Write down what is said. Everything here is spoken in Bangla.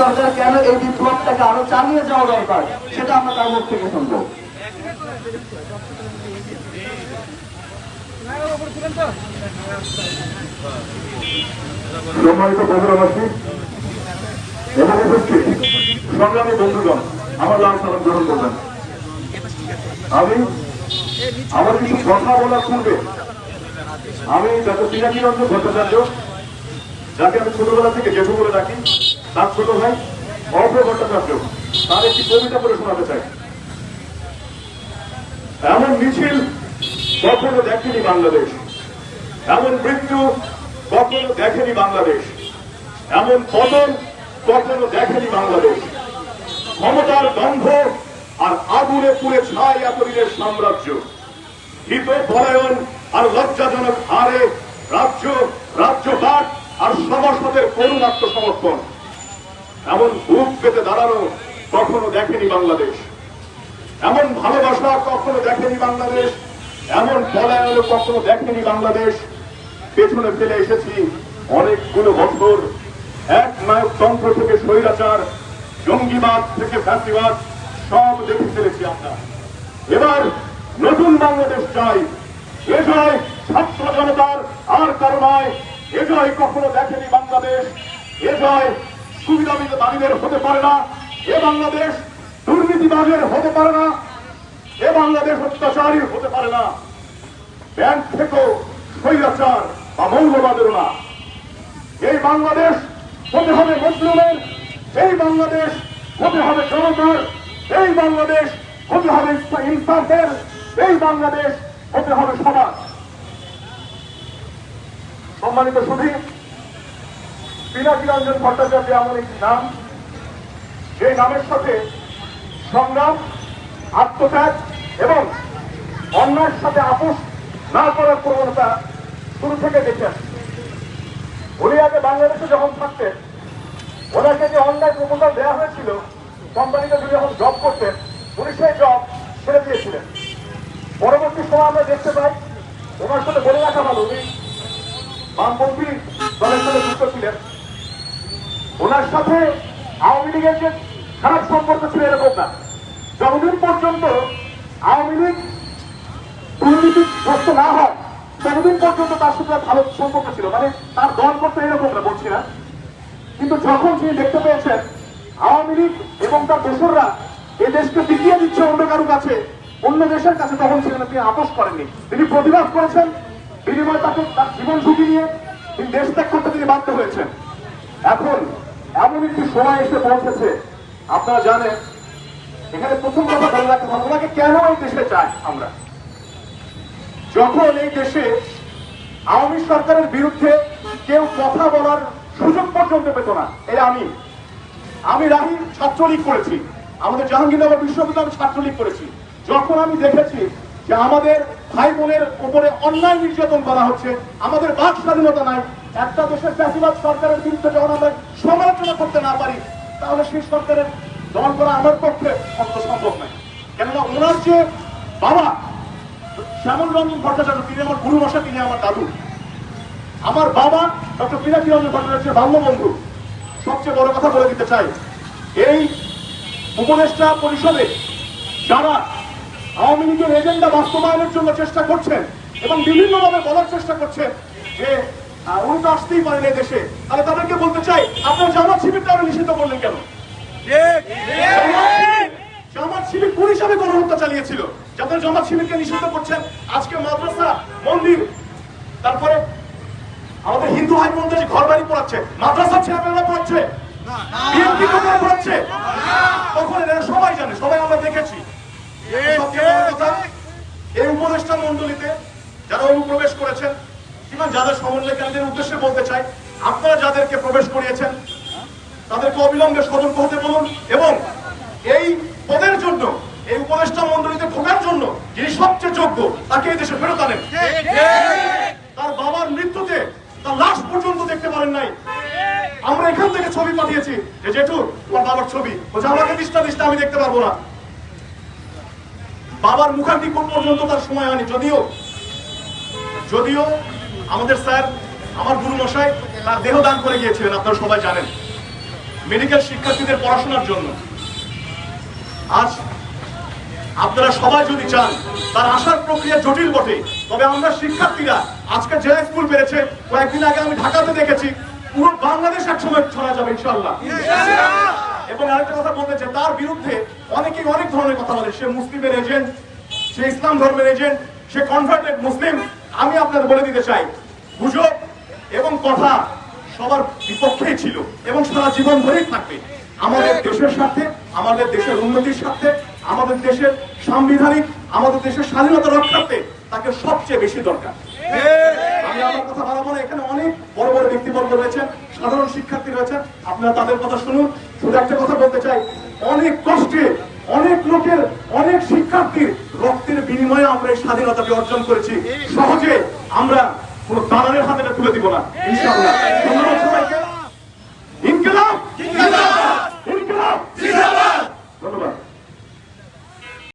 দরকার কেন এই বিপ্লবটাকে আরও চালিয়ে যাওয়া দরকার, সেটা আমরা তার মুখ থেকে শুনব। সংগ্রামী বন্ধুগণ, আমার লাল সালাম গ্রহণ করবেন। আমি আমার কিছু কথা বলার পূর্বে আমি পিনাকি রঞ্জন ভট্টাচার্য, যাকে আমি ছোটবেলা থেকে জেঠু বলে ডাকি তার ছোট ভাই অর্ঘ ভট্টাচার্য, তার একটি কবিতা করে শোনাতে চাই। এমন মিছিল কখনো দেখেনি বাংলাদেশ। এমন মৃত্যু কখনো দেখেনি বাংলাদেশ। এমন পতন কখনো দেখেনি বাংলাদেশ। ক্ষমতার গন্ধ আর আগুনে পুড়ে ছাই এতদিনের সাম্রাজ্য। হিত পলায়ন আর লজ্জাজনক হারে রাজ্য, রাজ্যপাট আর সভাসদের করুণ আত্মসমর্পণ। এমন বুক পেতে দাঁড়ানো কখনো দেখেনি বাংলাদেশ। এমন ভালোবাসা কখনো দেখেনি বাংলাদেশ। এমন পলায়ন কখনো দেখেনি বাংলাদেশ। পেছনে ফেলে এসেছি অনেকগুলো বছর। এক নায়কতন্ত্র থেকে স্বৈরাচার, জঙ্গিবাদ থেকে ফ্যাসিবাদ, সব দেখে ফেলেছি আমরা। এবার নতুন বাংলাদেশ চাই। এ জয় ছাত্র জনতার আর কারও নয়। এ জয় কখনো দেখেনি বাংলাদেশ। এ জয় সুবিধাবাদীদের হতে পারে না, এ বাংলাদেশ দুর্নীতিবাদের হতে পারে না, এ বাংলাদেশ অত্যাচারীর হতে পারে না। ব্যাংক থেকেও স্বৈরাচার বা মৌলবাদেরও না। এই বাংলাদেশ হতে হবে মুসলিমের, এই বাংলাদেশ হতে হবে জনতার, এই বাংলাদেশ হতে হবে ইনসাফের, এই বাংলাদেশ হতে হবে সমাজ। সম্মানিত সুধী পিনাকি রঞ্জন ভট্টাচার্য এমন একটি নাম। যে নামের সাথে সংগ্রাম, আত্মত্যাগ এবং অন্যায়ের সাথে আপোষ না করার প্রবণতা শুরু থেকে দেখে আসছি। উনি আগে বাংলাদেশে যখন থাকতেন, ওনাকে যে অন্যায় প্রপোজাল দেওয়া হয়েছিল কোম্পানিতে উনি যখন জব করতেন, উনি সেই জব ছেড়ে দিয়েছিলেন। পরবর্তী সময় আমরা দেখতে পাই, ওনার সাথে বলে রাখা ভালো, উনি বামপন্থী দলের সাথে যুক্ত ছিলেন। ওনার সাথে আওয়ামী লীগের যে খারাপ সম্পর্ক ছিল এরকম না। যতদিন পর্যন্ত আওয়ামী লীগ দুর্নীতিগ্রস্ত না হয়, ততদিন পর্যন্ত তার সাথে ভালো সম্পর্ক ছিল মানে তার দল করতে এরকম না, বলছি না। কিন্তু যখন তিনি দেখতে পেয়েছেন আওয়ামী লীগ এবং তার দোসররা এ দেশকে টিকিয়ে দিচ্ছে অন্য কারও কাছে, অন্য দেশের কাছে, তখন সেখানে তিনি আপোষ করেননি। তিনি প্রতিবাদ করেছেন, বিনিময়ে তাকে তার জীবন ঝুঁকি নিয়ে তিনি দেশ ত্যাগ করতে তিনি বাধ্য হয়েছেন। এখন এমন একটি সময় এসে পৌঁছেছে। আপনারা জানেন, এখানে প্রথম কথা বলে রাখতে হবে ওনাকে কেন এই দেশে চাই আমরা? যখন এই দেশে আওয়ামী সরকারের বিরুদ্ধে কেউ কথা বলার সুযোগ পর্যন্ত পেত না, এই আমি। আমি রাহি ছাত্রলীগ করেছি, আমাদের জাহাঙ্গীরনগর বিশ্ববিদ্যালয়ে আমি ছাত্রলীগ করেছি। যখন আমি দেখেছি যে আমাদের ভাই বোনের উপরে অন্যায় নির্যাতন করা হচ্ছে, আমাদের বাক স্বাধীনতা নাই একটা দেশের চাষিবাদ সরকারের বিরুদ্ধে যখন আমরা সমালোচনা করতে না পারি, তাহলে সেই সরকারের দমন করা আমার পক্ষে অত সম্ভব নয়। কেননা ওনার যে বাবা, শ্যামল রঞ্জন ভট্টাচার্য, তিনি আমার গুরু মশা তিনি আমার দাদু। আমার বাবা, ডক্টর পিনাকি রঞ্জন ভট্টাচার্যের বাল্যবন্ধু, সবচেয়ে বড় কথা বলে দিতে চাই, এই উপদেষ্টা পরিষদে যারা আওয়ামী লীগের এজেন্ডা বাস্তবায়নের জন্য চেষ্টা করছেন এবং বিভিন্নভাবে বলার চেষ্টা করছে যে উনি তো আসতেই পারেন এই দেশে। তাহলে তাদেরকে বলতে চাই আপনার জামাত শিবিরটা আরও নিষিদ্ধ করলেন কেন? জামাত শিবির কোন হিসাবে গণহত্যা চালিয়েছিল যাদের জামাত শিবিরকে নিষিদ্ধ করছেন। আজকে মাদ্রাসা মন্দির তারপরে আমাদের হিন্দু ভাই বোনদের যে ঘর বাড়ি পড়াচ্ছে মাদ্রাসা ছেলেমেয়েরা পড়াচ্ছে বিএনপি কোথায় পড়াচ্ছে? তখন এরা সবাই জানে সবাই আমরা দেখেছি। এই উপদেষ্টা মন্ডলীতে যারা অনুপ্রবেশ করেছেন কিংবা যাদের সমন্বয়কারীদের উদ্দেশ্যে বলতে চাই, আপনারা যাদেরকে প্রবেশ করিয়েছেন, তাদেরকে অবিলম্বে সতর্ক হতে বলুন এবং এই পদের জন্য, এই উপদেষ্টা মন্ডলীতে ঢোকার জন্য যিনি সবচেয়ে যোগ্য, তাকে এই দেশে ফেরত আনেন। তার বাবার মৃত্যুতে তার লাশ পর্যন্ত দেখতে পারেন নাই। আমরা এখান থেকে ছবি পাঠিয়েছি যে জেঠু, তোমার বাবার ছবি। বলছে, আমাকে দিসটা দিসটা আমি দেখতে পারব না। বাবার মুখাগ্নি পর্যন্ত তার সময় হয়নি, যদিও যদিও আমাদের স্যার, আমার গুরু মশাই তার দেহ দান করে গিয়েছিলেন, আপনারা সবাই জানেন। মেডিকেল শিক্ষার্থীদের পড়াশোনার জন্য। আজ আপনারা সবাই যদি চান, তার আসার প্রক্রিয়া জটিল বটে, তবে আমরা শিক্ষার্থীরা আজকে যে স্কুল পেরেছে, কয়েকদিন আগে আমি ঢাকাতে দেখেছি, পুরো বাংলাদেশ একসময় ছড়া যাবে ইনশাল্লাহ এবং আরেকটা কথা বলতে চাই, তার বিরুদ্ধে অনেকেই অনেক ধরনের কথা বলে, সে মুসলিমের এজেন্ট, সে ইসলাম ধর্মের এজেন্ট, সে কনভার্টেড মুসলিম। আমি আপনাদের বলে দিতে চাই গুজব এবং কথা সবার বিপক্ষেই ছিল এবং সারা জীবন ধরেই থাকবে। আমাদের দেশের স্বার্থে, আমাদের দেশের উন্নতির স্বার্থে, আমাদের দেশের সাংবিধানিক, আমাদের দেশের স্বাধীনতা রক্ষার্থে তাকে সবচেয়ে বেশি দরকার। আমি আমার কথা বাড়াবো না এখানে অনেক বড় বড় ব্যক্তিবর্গ রয়েছেন, সাধারণ শিক্ষার্থী রয়েছেন। আপনারা তাদের কথা শুনুন। শুধু একটা কথা বলতে চাই, অনেক কষ্টে অনেক লোকের, অনেক শিক্ষার্থীর রক্তের বিনিময়ে আমরা এই স্বাধীনতাকে অর্জন করেছি। সহজে আমরা কোন দালালের হাতে তুলে দিব না ইনশাআল্লাহ।